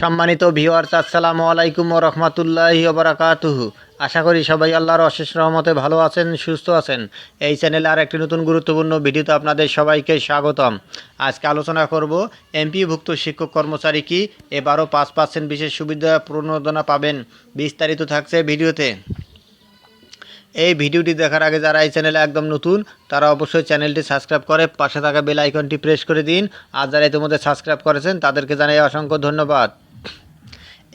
সম্মানিত ভিওয়ার্স আসসালামু আলাইকুম ও রহমতুল্লাহি ওবরাকাতুহু আশা করি সবাই আল্লাহর অশেষ রহমতে ভালো আছেন, সুস্থ আছেন। এই চ্যানেলে আর একটি নতুন গুরুত্বপূর্ণ ভিডিওতে আপনাদের সবাইকে স্বাগতম। আজকে আলোচনা করব এমপিভুক্ত শিক্ষক কর্মচারী কি? এবারও পাঁচ পার্সেন্ট বিশেষ সুবিধা প্রণোদনা পাবেন, বিস্তারিত থাকছে ভিডিওতে। এই ভিডিওটি দেখার আগে যারা এই চ্যানেলে একদম নতুন, তারা অবশ্যই চ্যানেলটি সাবস্ক্রাইব করে পাশে থাকা বেল আইকনটি প্রেস করে দিন। আর যারা ইতিমধ্যে সাবস্ক্রাইব করেছেন, তাদেরকে জানাই অসংখ্য ধন্যবাদ।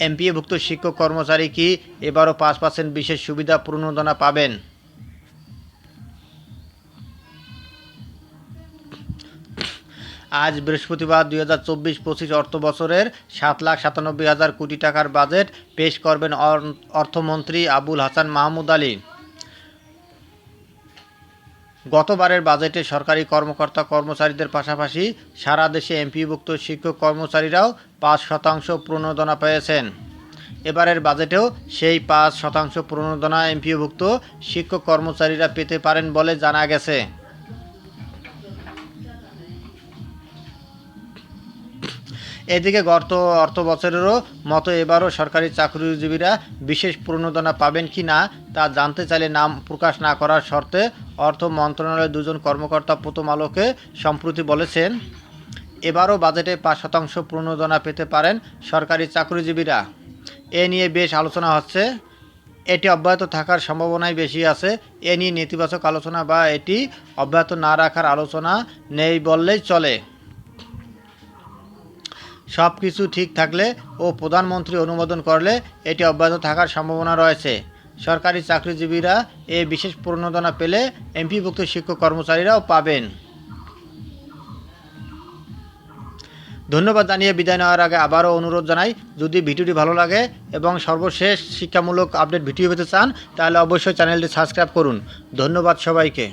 এমপিএভুক্ত শিক্ষক কর্মচারী কি এবারও পাঁচ পার্সেন্ট বিশেষ সুবিধা প্রণোদনা পাবেন? আজ বৃহস্পতিবার দুই হাজার চব্বিশ পঁচিশ অর্থ বছরের সাত লাখ সাতানব্বই হাজার কোটি টাকার বাজেট পেশ করবেন অর্থমন্ত্রী আবুল হাসান মাহমুদ আলী। গতবারের বাজেটে সরকারি কর্মকর্তা কর্মচারীদের পাশাপাশি সারা দেশে এমপিভুক্ত শিক্ষক কর্মচারীরাও পাঁচ শতাংশ প্রণোদনা পেয়েছেন। এবারের বাজেটেও সেই পাঁচ শতাংশ প্রণোদনা এমপিভুক্ত শিক্ষক কর্মচারীরা পেতে পারেন বলে জানা গেছে। এদিকে গত অর্থ বছরেরও মতো এবারও সরকারি চাকরিজীবীরা বিশেষ প্রণোদনা পাবেন কি না তা জানতে চাইলে নাম প্রকাশ না করার শর্তে অর্থ মন্ত্রণালয়ের দুজন কর্মকর্তা প্রথম আলোকে সম্প্রতি বলেছেন, এবারও বাজেটে পাঁচ শতাংশ প্রণোদনা পেতে পারেন সরকারি চাকরিজীবীরা। এ নিয়ে বেশ আলোচনা হচ্ছে। এটি অব্যাহত থাকার সম্ভাবনাই বেশি আছে। এ নিয়ে নেতিবাচক আলোচনা বা এটি অব্যাহত না রাখার আলোচনা নেই বললেই চলে। সব কিছু ঠিক থাকলে ও প্রধানমন্ত্রী অনুমোদন করলে এটি অব্যাহত থাকার সম্ভাবনা রয়েছে। সরকারি চাকরিজীবীরা এ বিশেষ প্রণোদনা পেলে এমপিভুক্ত শিক্ষক কর্মচারীরাও পাবেন। ধন্যবাদ জানিয়ে বিদায় নেওয়ার আগে আবারও অনুরোধ জানাই, যদি ভিডিওটি ভালো লাগে এবং সর্বশেষ শিক্ষামূলক আপডেট ভিডিও পেতে চান, তাহলে অবশ্যই চ্যানেলটি সাবস্ক্রাইব করুন। ধন্যবাদ সবাইকে।